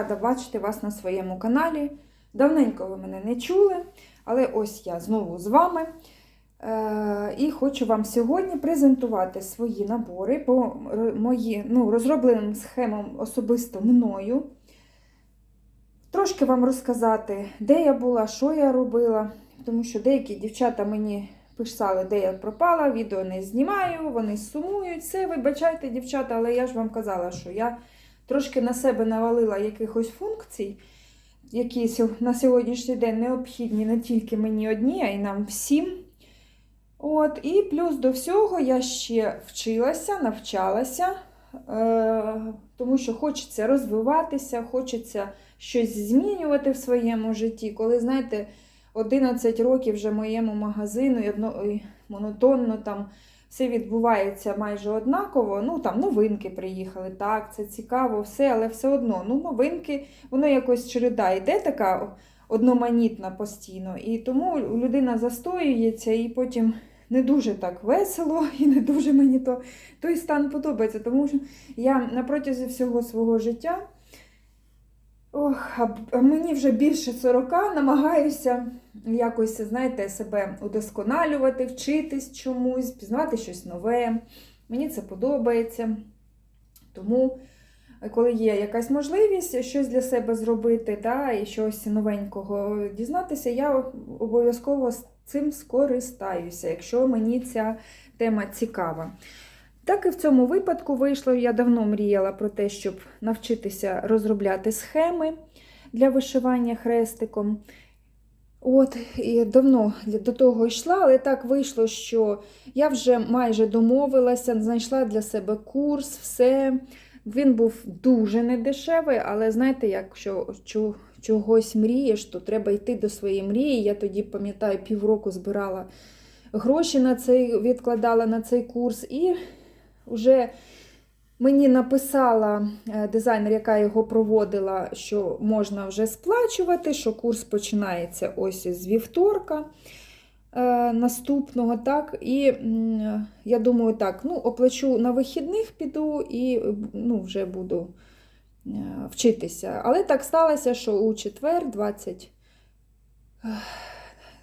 Рада бачити вас на своєму каналі. Давненько ви мене не чули, але ось я знову з вами. Е, І хочу вам сьогодні презентувати свої набори по мої, ну, розробленим схемам особисто мною. Трошки вам розказати, де я була, що я робила, тому що деякі дівчата мені писали, де я пропала, відео не знімаю, вони сумують. Все, вибачайте, дівчата, але я ж вам казала, що я трошки на себе навалила якихось функцій, які на сьогоднішній день необхідні не тільки мені одній, а й нам всім. От, і плюс до всього я ще вчилася, навчалася, е, тому що хочеться розвиватися, хочеться щось змінювати в своєму житті. Коли, знаєте, 11 років вже моєму магазину і, одно, і монотонно там все відбувається майже однаково. Ну там новинки приїхали, так, це цікаво, все, але все одно. Ну, новинки, воно якось череда йде така одноманітна постійно. І тому людина застоюється і потім. Не дуже так весело і не дуже мені то, той стан подобається, тому що я на протязі всього свого життя Ох, а мені вже більше 40, намагаюся якось, знаєте, себе удосконалювати, вчитись чомусь, пізнавати щось нове. Мені це подобається. Тому, е, коли є якась можливість щось для себе зробити, да, і щось новенького дізнатися, я обов'язково цим скористаюся, якщо мені ця тема цікава. Так і в цьому випадку вийшло. Я давно мріяла про те, щоб навчитися розробляти схеми для вишивання хрестиком. От, і давно до того йшла, але так вийшло, що я вже майже домовилася, знайшла для себе курс, все. Він був дуже недешевий, але знаєте, якщо чогось мрієш, то треба йти до своєї мрії. Я тоді, пам'ятаю, півроку збирала гроші на цей, відкладала на цей курс, і вже мені написала е, дизайнер, яка його проводила, що можна вже сплачувати, що курс починається ось з вівторка е, наступного. так, І я думаю, так, ну, оплачу на вихідних, піду і ну, вже буду е, вчитися. Але так сталося, що у четвер, 20.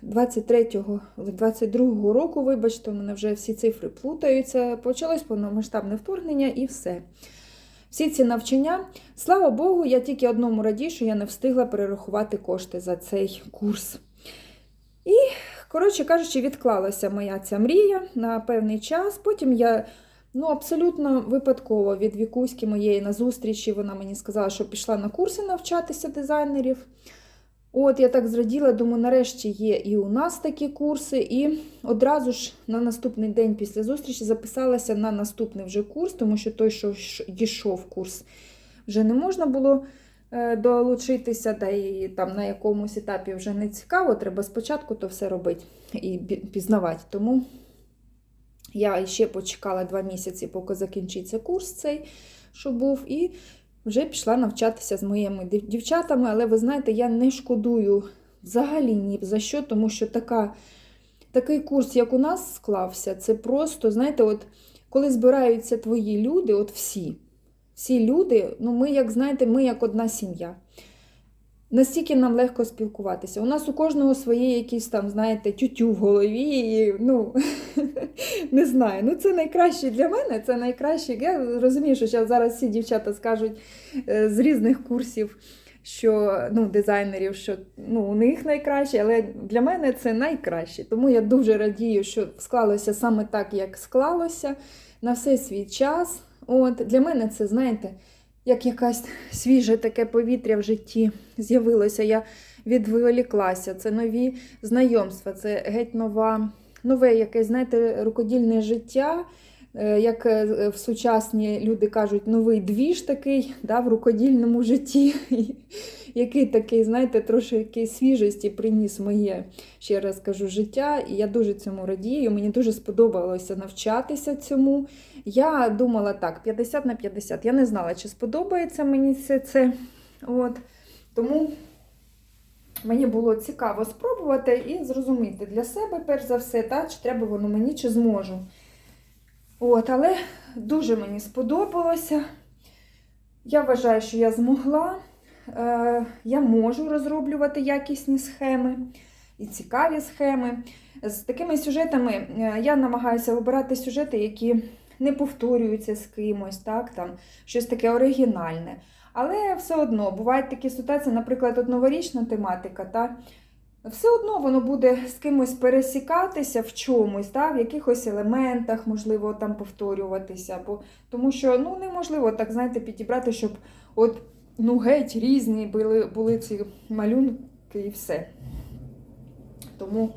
23-го, 22-го року, вибачте, у мене вже всі цифри плутаються. Почалось повномасштабне вторгнення і все. Всі ці навчання, слава Богу, я тільки одному радію, що я не встигла перерахувати кошти за цей курс. І, коротше кажучи, відклалася моя ця мрія на певний час. Потім я ну, абсолютно випадково від вікуськи моєї на зустрічі вона мені сказала, що пішла на курси навчатися дизайнерів. От, я так зраділа, думаю, нарешті є і у нас такі курси. І одразу ж на наступний день після зустрічі записалася на наступний вже курс, тому що той, що дійшов курс, вже не можна було е, долучитися, та і там на якомусь етапі вже не цікаво, треба спочатку то все робити і пізнавати. Тому я ще почекала два місяці, поки закінчиться курс цей, що був, і вже пішла навчатися з моїми дівчатами, але ви знаєте, я не шкодую взагалі ні за що, тому що така, такий курс, як у нас склався, це просто, знаєте, от коли збираються твої люди, от всі, всі люди, ну ми, як знаєте, ми як одна сім'я. Настільки нам легко спілкуватися. У нас у кожного своє якісь там, знаєте, тютю в голові. І, ну, не знаю. Ну, це найкраще для мене, це найкраще. Я розумію, що зараз всі дівчата скажуть е, з різних курсів, що ну, дизайнерів, що ну, у них найкраще, але для мене це найкраще. Тому я дуже радію, що склалося саме так, як склалося, на все свій час. От, для мене це, знаєте, як якась свіже таке повітря в житті з'явилося. Я відволіклася. Це нові знайомства, це геть нова, нове якесь, знаєте, рукодільне життя. Е, Як е, в сучасні люди кажуть, новий двіж такий да, в рукодільному житті, який такий, знаєте, трошки свіжості приніс моє, ще раз кажу, життя. І я дуже цьому радію. Мені дуже сподобалося навчатися цьому. Я думала так, 50 на 50. Я не знала, чи сподобається мені все це. От. Тому мені було цікаво спробувати і зрозуміти для себе, перш за все, та, чи треба воно мені, чи зможу. От, але дуже мені сподобалося. Я вважаю, що я змогла. Е, Я можу розроблювати якісні схеми і цікаві схеми. З такими сюжетами е, я намагаюся вибирати сюжети, які не повторюються з кимось, так, там, щось таке оригінальне. Але все одно бувають такі ситуації, наприклад, от новорічна тематика, та все одно воно буде з кимось пересікатися в чомусь, та, в якихось елементах, можливо, там повторюватися. Бо, тому що ну, неможливо так, знаєте, підібрати, щоб от, ну, геть різні були, були ці малюнки і все. Тому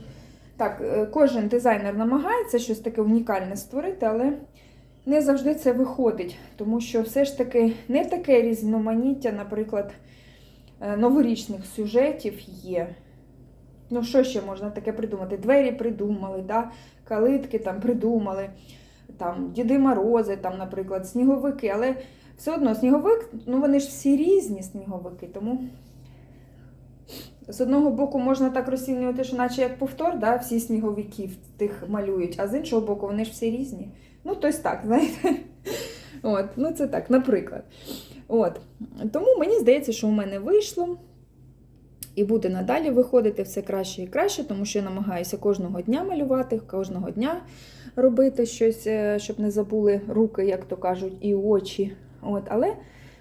так, е, кожен дизайнер намагається щось таке унікальне створити, але не завжди це виходить, тому що все ж таки не таке різноманіття, наприклад, е, новорічних сюжетів є. Ну, що ще можна таке придумати? Двері придумали, да? калитки там придумали, там Діди Морози, там, наприклад, сніговики, але все одно сніговик, ну вони ж всі різні сніговики, тому з одного боку можна так розцінювати, що наче як повтор, да, всі сніговиків тих малюють, а з іншого боку, вони ж всі різні. Ну, тобто так, знаєте. От, ну це так, наприклад. От. Тому мені здається, що у мене вийшло. І буде надалі виходити все краще і краще, тому що я намагаюся кожного дня малювати, кожного дня робити щось, е, щоб не забули руки, як то кажуть, і очі. От. Але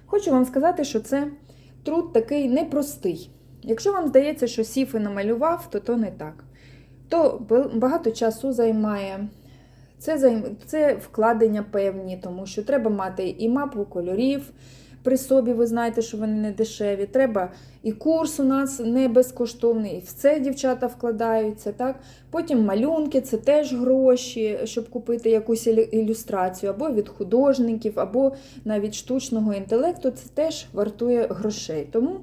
хочу вам сказати, що це труд такий непростий. Якщо вам здається, що сів і намалював, то то не так. То багато часу займає. Це це вкладення певні, тому що треба мати і мапу кольорів при собі, ви знаєте, що вони не дешеві. Треба і курс у нас не безкоштовний, і в це дівчата вкладаються. так? Потім малюнки, це теж гроші, щоб купити якусь ілю- ілюстрацію, або від художників, або навіть штучного інтелекту, це теж вартує грошей. Тому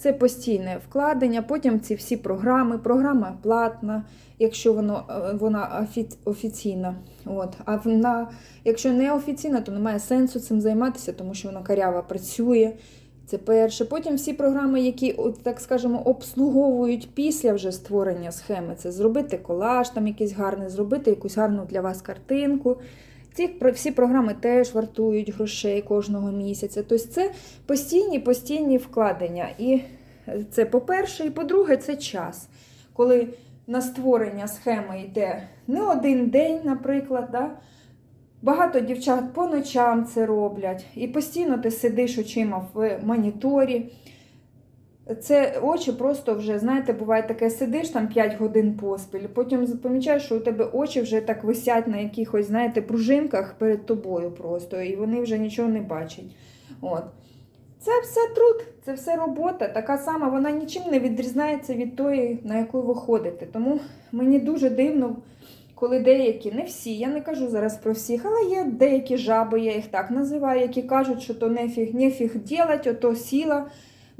це постійне вкладення. Потім ці всі програми, програма платна, якщо воно, е, вона офіційна. От. А вона, якщо не офіційна, то немає сенсу цим займатися, тому що вона карява працює. Це перше. Потім всі програми, які, так скажемо, обслуговують після вже створення схеми, це зробити колаж, там якийсь гарний, зробити якусь гарну для вас картинку. Ці всі програми теж вартують грошей кожного місяця. Тобто це постійні постійні вкладення. І це по-перше, і по-друге, це час. Коли на створення схеми йде не один день, наприклад. Да? Багато дівчат по ночам це роблять, і постійно ти сидиш очима в моніторі. Це очі просто вже, знаєте, буває таке, сидиш там 5 годин поспіль, потім помічаєш, що у тебе очі вже так висять на якихось, знаєте, пружинках перед тобою просто, і вони вже нічого не бачать. От. Це все труд, це все робота, така сама, вона нічим не відрізняється від тої, на яку ви ходите. Тому мені дуже дивно, коли деякі, не всі, я не кажу зараз про всіх, але є деякі жаби, я їх так називаю, які кажуть, що то нефіг, нефіг ділать, ото сіла,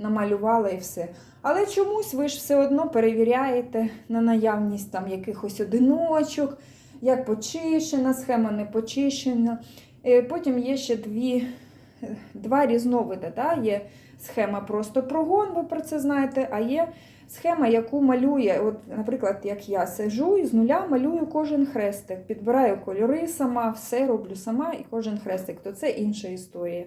намалювала і все. Але чомусь ви ж все одно перевіряєте на наявність там якихось одиночок, як почищена схема, не почищена. Е, Потім є ще дві, е, два різновиди. Да? Є схема просто прогон, ви про це знаєте, а є схема, яку малює, от, наприклад, як я сижу і з нуля малюю кожен хрестик, підбираю кольори сама, все роблю сама і кожен хрестик, то це інша історія.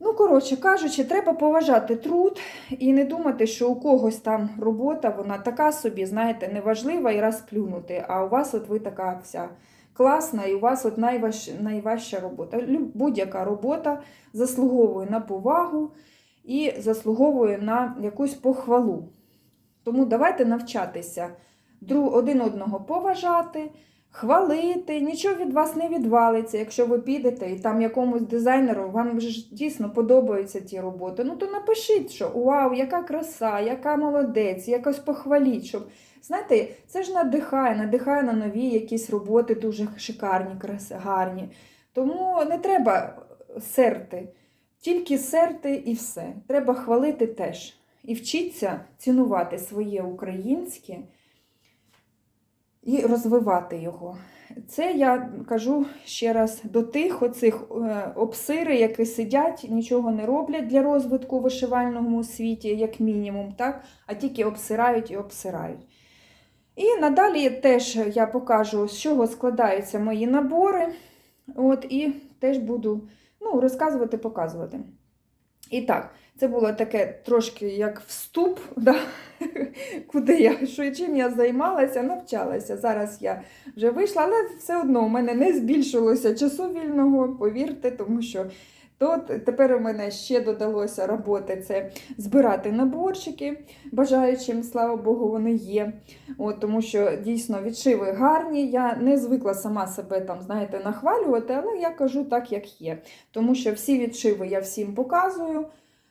Ну, коротше кажучи, треба поважати труд і не думати, що у когось там робота, вона така собі, знаєте, неважлива і раз плюнути, а у вас от ви така вся класна, і у вас от найваж, найважча робота. Будь-яка робота заслуговує на повагу і заслуговує на якусь похвалу. Тому давайте навчатися один одного поважати, хвалити, нічого від вас не відвалиться, якщо ви підете і там якомусь дизайнеру вам ж дійсно подобаються ті роботи. Ну то напишіть, що вау, яка краса, яка молодець, якось похваліть, щоб знаєте, це ж надихає, надихає на нові якісь роботи дуже шикарні, крас, гарні. Тому не треба серти, тільки серти і все. Треба хвалити теж. І вчіться цінувати своє українське і розвивати його. Це я кажу ще раз до тих оцих е, обсири, які сидять, нічого не роблять для розвитку в вишивальному світі, як мінімум, так? а тільки обсирають і обсирають. І надалі теж я покажу, з чого складаються мої набори. От, і теж буду ну, розказувати, показувати. І так, це було таке трошки як вступ, да? куди я, що чим я займалася, навчалася. Зараз я вже вийшла, але все одно у мене не збільшилося часу вільного, повірте, тому що тут тепер у мене ще додалося роботи це збирати наборчики, бажаючим, слава Богу, вони є. От, тому що дійсно відшиви гарні. Я не звикла сама себе там, знаєте, нахвалювати, але я кажу так, як є. Тому що всі відшиви я всім показую.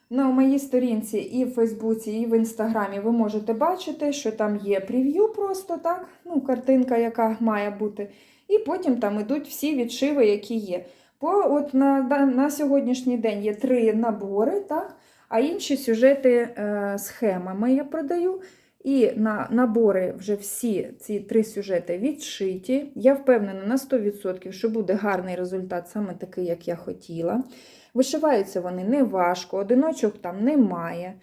На моїй сторінці і в Фейсбуці, і в Інстаграмі ви можете бачити, що там є прев'ю просто так, ну, картинка, яка має бути. І потім там ідуть всі відшиви, які є. По, от на, на сьогоднішній день є три набори, так? а інші сюжети е, схемами я продаю. І на набори вже всі ці три сюжети відшиті. Я впевнена на 100%, що буде гарний результат, саме такий, як я хотіла. Вишиваються вони не важко, одиночок там немає.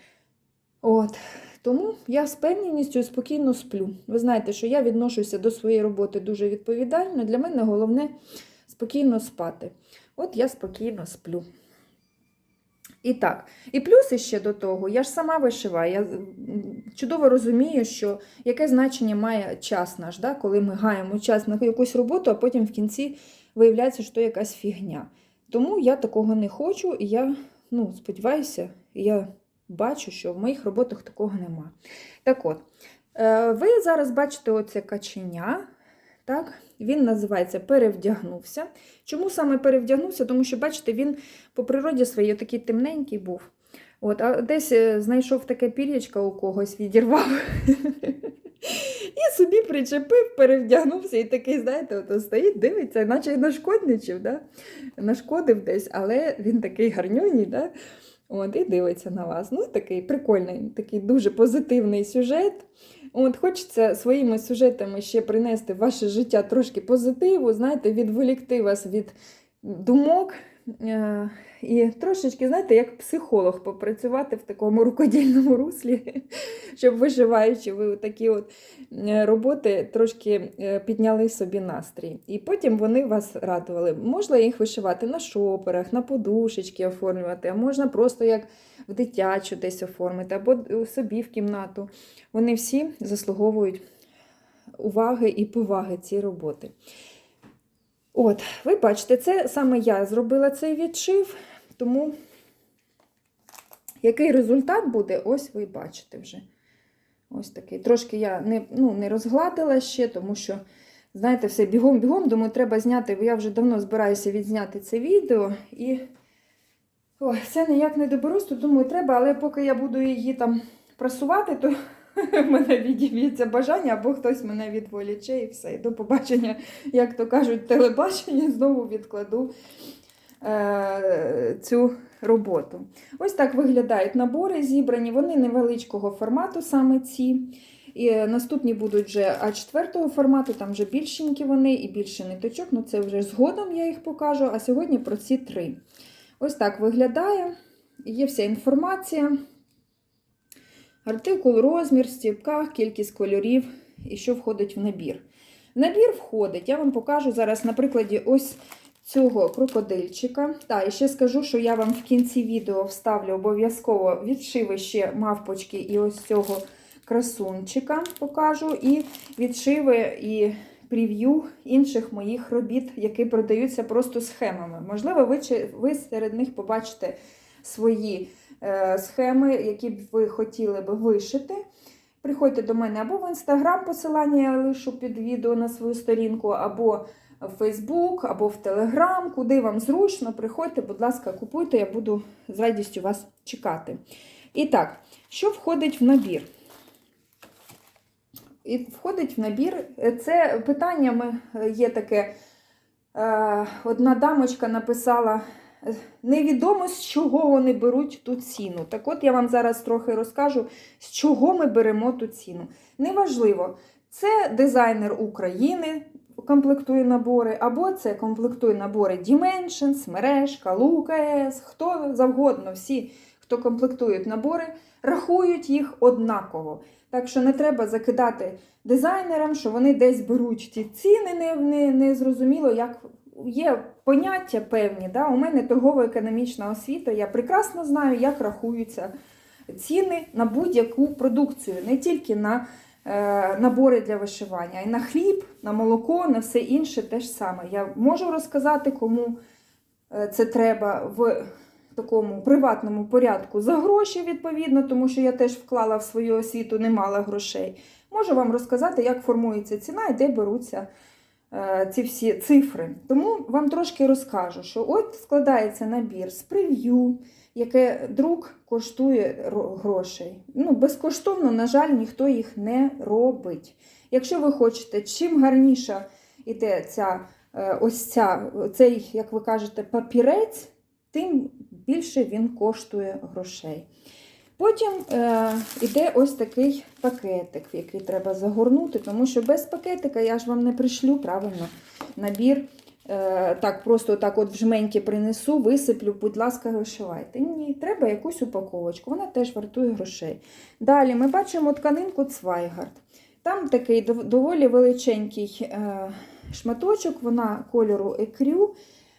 От. Тому я з певністю спокійно сплю. Ви знаєте, що я відношуся до своєї роботи дуже відповідально. Для мене головне спокійно спати. От я спокійно сплю. І так, і плюс ще до того, я ж сама вишиваю. Я чудово розумію, що яке значення має час наш, да? коли ми гаємо час на якусь роботу, а потім в кінці виявляється, що якась фігня. Тому я такого не хочу, і я ну, сподіваюся, я бачу, що в моїх роботах такого нема. Так от, е, ви зараз бачите оце каченя. Так? Він називається перевдягнувся. Чому саме перевдягнувся? Тому що, бачите, він по природі своїй такий темненький був. От, а десь е, знайшов таке пір'ячко у когось, відірвав. І собі причепив, перевдягнувся і такий, знаєте, ото стоїть, дивиться, наче й нашкодничив, да? нашкодив десь, але він такий гарнюній, да? От, і дивиться на вас. Ну, такий прикольний, такий дуже позитивний сюжет. От, Хочеться своїми сюжетами ще принести в ваше життя трошки позитиву, знаєте, відволікти вас від думок. Е, І трошечки, знаєте, як психолог попрацювати в такому рукодільному руслі, щоб виживаючи, ви такі от е, роботи трошки е, підняли собі настрій. І потім вони вас радували. Можна їх вишивати на шоперах, на подушечки оформлювати, а можна просто як в дитячу десь оформити, або собі в кімнату. Вони всі заслуговують уваги і поваги ці роботи. От, ви бачите, це саме я зробила цей відшив, тому який результат буде, ось ви бачите вже. Ось такий. Трошки я не, ну, не розгладила ще, тому що, знаєте, все бігом-бігом, думаю, треба зняти, бо я вже давно збираюся відзняти це відео. І Ой, це ніяк не доберусь, то думаю, треба, але поки я буду її там прасувати, то мене відіб'ється бажання, або хтось мене відволіче і все. І до побачення, як то кажуть, телебачення, знову відкладу е- цю роботу. Ось так виглядають набори зібрані, вони невеличкого формату, саме ці. І наступні будуть вже А4 формату, там вже більшенькі вони і більше ниточок, ну це вже згодом я їх покажу. А сьогодні про ці три. Ось так виглядає. Є вся інформація. Артикул, розмір, стіпка, кількість кольорів і що входить в набір. В набір входить, я вам покажу зараз на прикладі ось цього крокодильчика. Та, і ще скажу, що я вам в кінці відео вставлю обов'язково відшиви ще мавпочки і ось цього красунчика покажу. І відшиви і прев'ю інших моїх робіт, які продаються просто схемами. Можливо, ви, ви серед них побачите свої схеми, які б ви хотіли би вишити. Приходьте до мене або в інстаграм, посилання я лишу під відео на свою сторінку, або в Фейсбук, або в Телеграм, куди вам зручно. Приходьте, будь ласка, купуйте, я буду з радістю вас чекати. І так, що входить в набір? І входить в набір. е, Це питаннями е, є таке. Е, Одна дамочка написала: е, невідомо з чого вони беруть ту ціну. Так от я вам зараз трохи розкажу, з чого ми беремо ту ціну. Неважливо, це дизайнер України комплектує набори, або це комплектує набори Dimensions, мережка, Лукас, хто завгодно, всі, хто комплектують набори, рахують їх однаково. Так що не треба закидати дизайнерам, що вони десь беруть ті ціни, не, не, не зрозуміло, як є поняття певні. Да? У мене торгово-економічна освіта, я прекрасно знаю, як рахуються ціни на будь-яку продукцію, не тільки на е, набори для вишивання, а й на хліб, на молоко, на все інше те ж саме. Я можу розказати, кому е, це треба в такому приватному порядку за гроші, відповідно, тому що я теж вклала в свою освіту немало грошей. Можу вам розказати, як формується ціна і де беруться ці всі цифри. Тому вам трошки розкажу, що от складається набір з прев'ю, яке друк коштує грошей. Ну, безкоштовно, на жаль, ніхто їх не робить. Якщо ви хочете, чим гарніша іде ця, е, ось ця, цей, як ви кажете, папірець, тим більше він коштує грошей. Потім е, іде ось такий пакетик, в який треба загорнути, тому що без пакетика я ж вам не пришлю правильно набір. Е, так, просто так от в жменьки принесу, висиплю, будь ласка, вишивайте. Ні, треба якусь упаковочку, вона теж вартує грошей. Далі ми бачимо тканинку Цвайгард. Там такий доволі величенький е, шматочок, вона кольору екрю.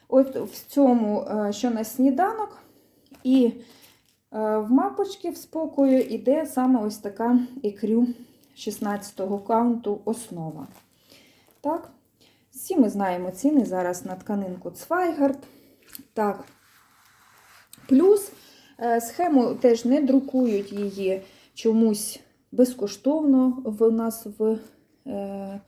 От в цьому, е, що на сніданок, і в мапочці в спокою іде саме ось така екрю 16-го каунту основа. Так. Всі ми знаємо ціни зараз на тканинку Цвайгард. Так. Плюс е, схему теж не друкують її чомусь безкоштовно в нас в е,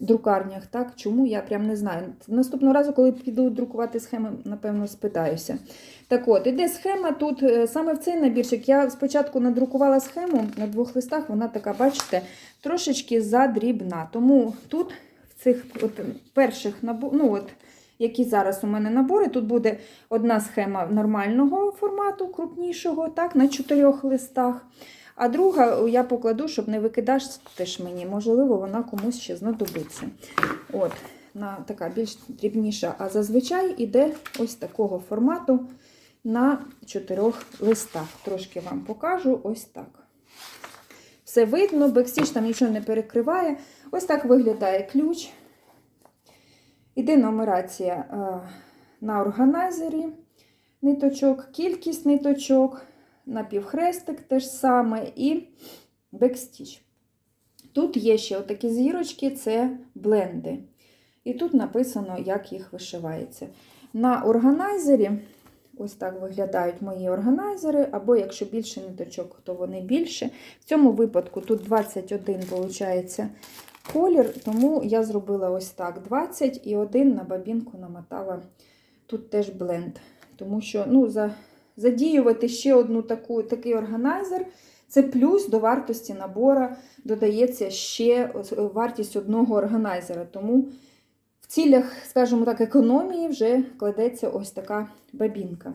друкарнях. Так? Чому я прям не знаю. Наступного разу, коли піду друкувати схеми, напевно, спитаюся. Так от, іде схема тут, е, саме в цей набірчик. Я спочатку надрукувала схему на двох листах, вона така, бачите, трошечки задрібна. Тому тут в цих от, перших ну от, які зараз у мене набори, тут буде одна схема нормального формату, крупнішого, так, на чотирьох листах. А друга я покладу, щоб не викидати ж мені. Можливо, вона комусь ще знадобиться. От, на така більш дрібніша. А зазвичай іде ось такого формату на чотирьох листах. Трошки вам покажу ось так. Все видно, бекстіч там нічого не перекриває. Ось так виглядає ключ. Іде нумерація е, на органайзері ниточок, кількість ниточок, напівхрестик теж саме і бекстіч. Тут є ще отакі зірочки, це бленди. І тут написано, як їх вишивається. На органайзері, ось так виглядають мої органайзери, або якщо більше ниточок, то вони більше. В цьому випадку тут 21, виходить, колір, тому я зробила ось так: 20 і один на бабінку намотала тут теж бленд. Тому що ну, за, задіювати ще одну таку, такий органайзер. Це плюс до вартості набора додається ще вартість одного органайзера. Тому в цілях, скажімо так, економії вже кладеться ось така бабінка.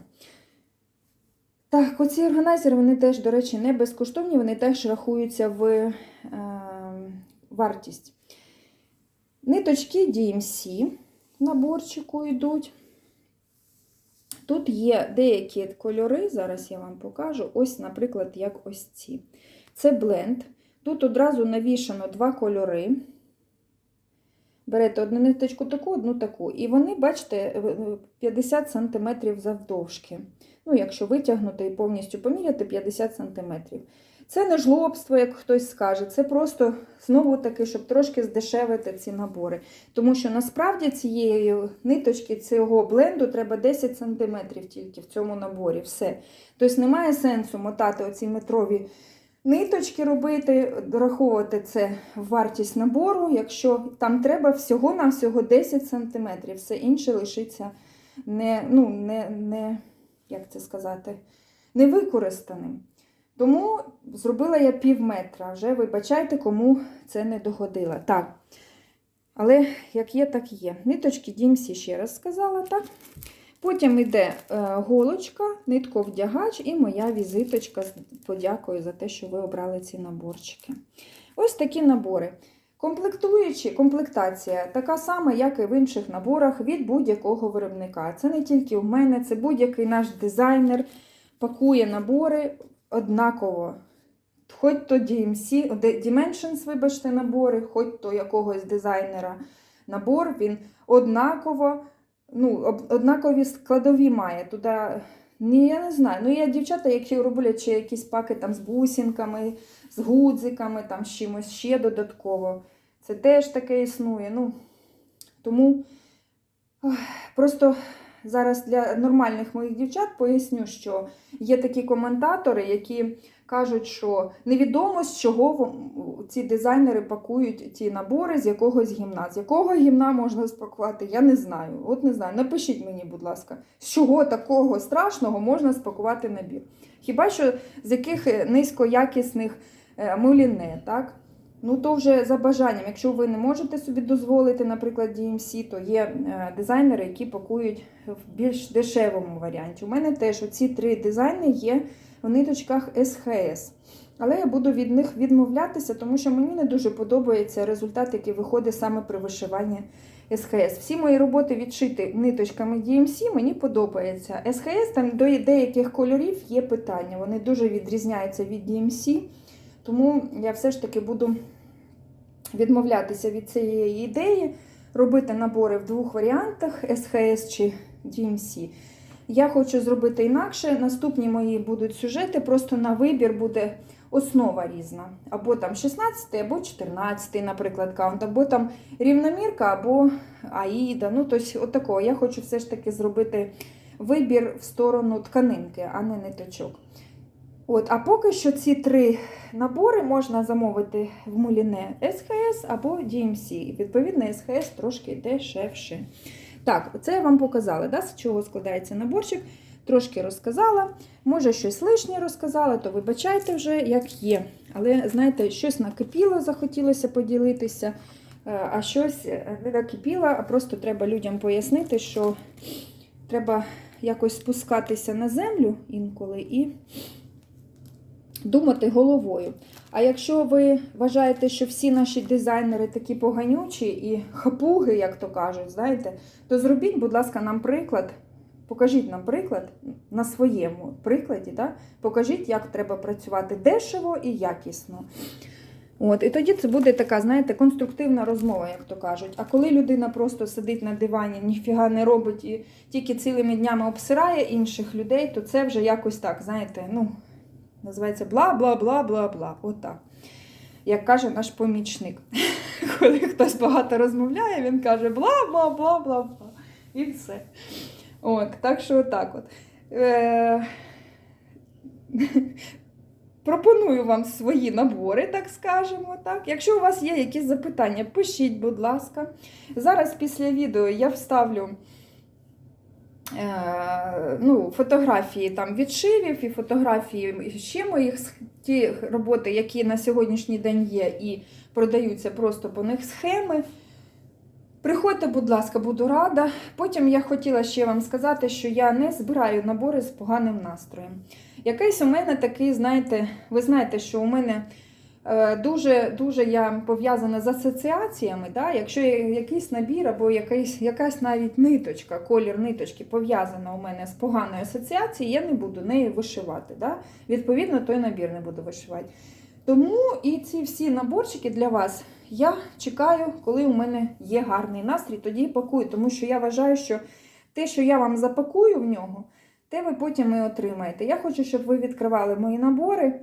Так, оці органайзери, вони теж, до речі, не безкоштовні, вони теж рахуються в е, вартість. Ниточки DMC наборчику йдуть. Тут є деякі кольори, зараз я вам покажу. Ось, наприклад, як ось ці. Це бленд. Тут одразу навішано два кольори. Берете одну ниточку таку, одну таку. І вони, бачите, 50 см завдовжки. Ну, якщо витягнути і повністю поміряти 50 см. Це не жлобство, як хтось скаже. Це просто знову таки, щоб трошки здешевити ці набори. Тому що насправді цієї ниточки, цього бленду треба 10 см тільки в цьому наборі. Все. Тобто немає сенсу мотати оці метрові ниточки робити, дораховувати це в вартість набору, якщо там треба всього-навсього 10 см. Все інше лишиться не, ну, не, не, як це сказати, невикористаним. Тому зробила я пів метра. Вже вибачайте, кому це не догодило. Так. Але як є, так є. Ниточки Дімсі ще раз сказала, так? Потім йде е, голочка, нитковдягач і моя візиточка з подякою за те, що ви обрали ці наборчики. Ось такі набори. Комплектуючі, комплектація така сама, як і в інших наборах від будь-якого виробника. Це не тільки в мене, це будь-який наш дизайнер пакує набори однаково. Хоч то DMC, Dimensions, вибачте, набори, хоч то якогось дизайнера набор, він однаково, ну, однакові складові має. Туди, ні, я не знаю. Ну, є дівчата, які роблять ще якісь паки там з бусинками, з гудзиками, там з чимось ще додатково. Це теж таке існує. Ну, тому просто зараз для нормальних моїх дівчат поясню, що є такі коментатори, які кажуть, що невідомо з чого ці дизайнери пакують ті набори з якогось гімна. З якого гімна можна спакувати, я не знаю. От не знаю. Напишіть мені, будь ласка, з чого такого страшного можна спакувати набір. Хіба що з яких е, низькоякісних е, муліне, так? Ну, то вже за бажанням. Якщо ви не можете собі дозволити, наприклад, DMC, то є е, дизайнери, які пакують в більш дешевому варіанті. У мене теж оці три дизайни є в ниточках SHS. Але я буду від них відмовлятися, тому що мені не дуже подобається результат, який виходить саме при вишиванні SHS. Всі мої роботи відшиті ниточками DMC мені подобається. SHS там до деяких кольорів є питання. Вони дуже відрізняються від DMC. Тому я все ж таки буду відмовлятися від цієї ідеї, робити набори в двох варіантах SHS чи DMC. Я хочу зробити інакше. Наступні мої будуть сюжети, просто на вибір буде основа різна. Або там 16, або 14, наприклад, каунт, або там рівномірка, або аїда. Ну, тобто, отакого. Я хочу все ж таки зробити вибір в сторону тканинки, а не ниточок. От, а поки що ці три набори можна замовити в муліне SHS або DMC. І відповідно SHS трошки дешевше. Так, це я вам показала, да, з чого складається наборчик. Трошки розказала. Може, щось лишнє розказала, то вибачайте вже, як є. Але, знаєте, щось накипіло, захотілося поділитися, е, а щось не накипіло, а просто треба людям пояснити, що треба якось спускатися на землю інколи і думати головою. А якщо ви вважаєте, що всі наші дизайнери такі поганючі і хапуги, як то кажуть, знаєте, то зробіть, будь ласка, нам приклад. Покажіть нам приклад на своєму прикладі, да? покажіть, як треба працювати дешево і якісно. От, І тоді це буде така, знаєте, конструктивна розмова, як то кажуть. А коли людина просто сидить на дивані, ніфіга не робить і тільки цілими днями обсирає інших людей, то це вже якось так, знаєте, ну, називається бла-бла-бла-бла-бла. Отак. Як каже наш помічник. Коли хтось багато розмовляє, він каже бла-бла-бла-бла-бла. І все. От, так що отак от. Е... Пропоную вам свої набори, так скажемо. Так? Якщо у вас є якісь запитання, пишіть, будь ласка. Зараз після відео я вставлю ну, фотографії там відшивів і фотографії ще моїх ті роботи, які на сьогоднішній день є, і продаються просто по них схеми. Приходьте, будь ласка, буду рада. Потім я хотіла ще вам сказати, що я не збираю набори з поганим настроєм. Якийсь у мене такий, знаєте, ви знаєте, що у мене е, дуже, дуже я пов'язана з асоціаціями. Да? Якщо якийсь набір або якийсь, якась навіть ниточка, колір ниточки пов'язана у мене з поганою асоціацією, я не буду нею вишивати. Да? Відповідно, той набір не буду вишивати. Тому і ці всі наборчики для вас я чекаю, коли у мене є гарний настрій, тоді пакую. Тому що я вважаю, що те, що я вам запакую в нього, те ви потім і отримаєте. Я хочу, щоб ви відкривали мої набори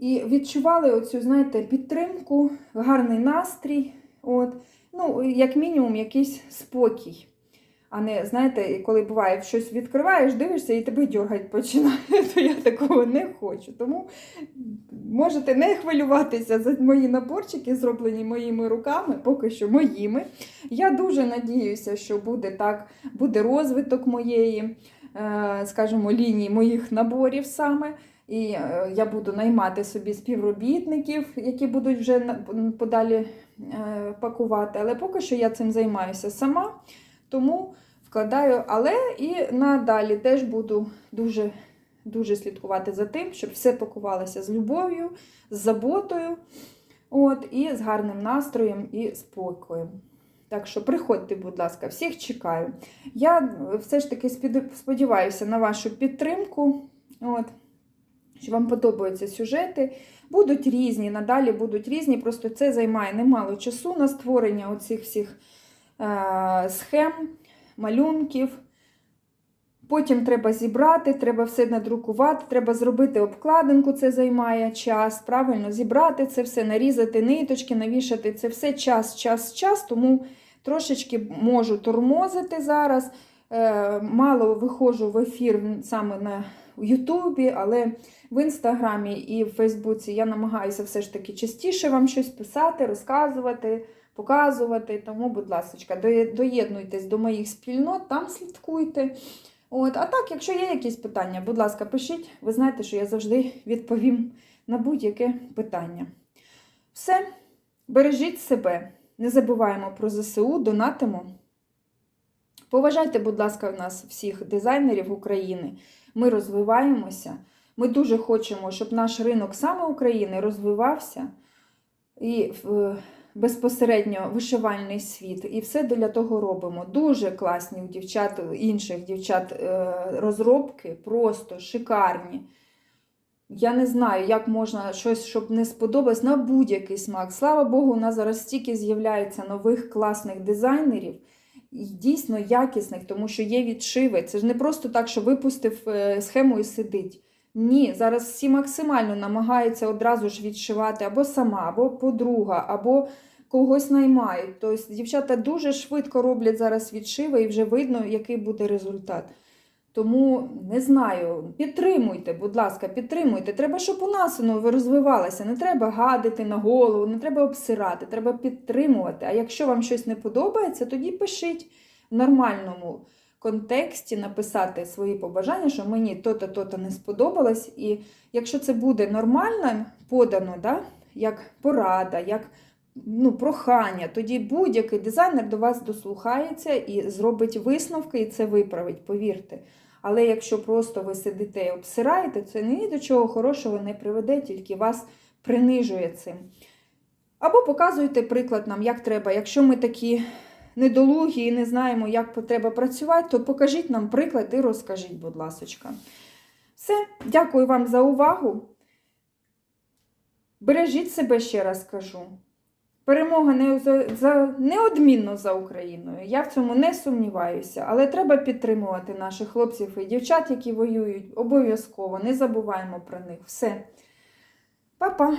і відчували оцю, знаєте, підтримку, гарний настрій. От. Ну, як мінімум, якийсь спокій. А не, знаєте, коли буває, щось відкриваєш, дивишся і тебе дьоргать починає, то я такого не хочу. Тому можете не хвилюватися за мої наборчики, зроблені моїми руками, поки що моїми. Я дуже надіюся, що буде так, буде розвиток моєї, е, скажімо, лінії моїх наборів саме. І е, я буду наймати собі співробітників, які будуть вже подалі е, пакувати. Але поки що я цим займаюся сама, тому вкладаю. Але і надалі теж буду дуже, дуже слідкувати за тим, щоб все пакувалося з любов'ю, з заботою, от, і з гарним настроєм і спокоєм. Так що приходьте, будь ласка, всіх чекаю. Я е, все ж таки сподіваюся на вашу підтримку. От що вам подобаються сюжети. Будуть різні, надалі будуть різні, просто це займає немало часу на створення оцих всіх е, схем, малюнків. Потім треба зібрати, треба все надрукувати, треба зробити обкладинку, це займає час. Правильно зібрати це все, нарізати ниточки, навішати це все час, час, час. Тому трошечки можу тормозити зараз. Е, Мало виходжу в ефір саме на Ютубі, але в Інстаграмі і в Фейсбуці я намагаюся все ж таки частіше вам щось писати, розказувати, показувати. Тому, будь ласка, доєднуйтесь до моїх спільнот, там слідкуйте. От, а так, якщо є якісь питання, будь ласка, пишіть. Ви знаєте, що я завжди відповім на будь-яке питання. Все, бережіть себе, не забуваємо про ЗСУ, донатимо. Поважайте, будь ласка, в нас всіх дизайнерів України. Ми розвиваємося. Ми дуже хочемо, щоб наш ринок саме України розвивався. І в безпосередньо вишивальний світ. І все для того робимо. Дуже класні у дівчат, інших дівчат е, розробки, просто шикарні. Я не знаю, як можна щось, щоб не сподобалось на будь-який смак. Слава Богу, у нас зараз стільки з'являється нових класних дизайнерів. Дійсно якісних, тому що є відшиви. Це ж не просто так, що випустив е, схему і сидить. Ні, зараз всі максимально намагаються одразу ж відшивати або сама, або подруга, або когось наймають. Тобто дівчата дуже швидко роблять зараз відшиви і вже видно, який буде результат. Тому не знаю, підтримуйте, будь ласка, підтримуйте. Треба, щоб у нас воно розвивалося. Не треба гадити на голову, не треба обсирати, треба підтримувати. А якщо вам щось не подобається, тоді пишіть в нормальному контексті написати свої побажання, що мені то-то, то-то не сподобалось. І якщо це буде нормально подано, да, як порада, як ну, прохання, тоді будь-який дизайнер до вас дослухається і зробить висновки, і це виправить, повірте. Але якщо просто ви сидите і обсираєте, це ні до чого хорошого не приведе, тільки вас принижує цим. Або показуйте приклад нам, як треба. Якщо ми такі недолугі і не знаємо, як треба працювати, то покажіть нам приклад і розкажіть, будь ласка. Все, дякую вам за увагу. Бережіть себе, ще раз кажу. Перемога не за, неодмінно за Україною. Я в цьому не сумніваюся, але треба підтримувати наших хлопців і дівчат, які воюють. Обов'язково не забуваємо про них. Все. Па-па!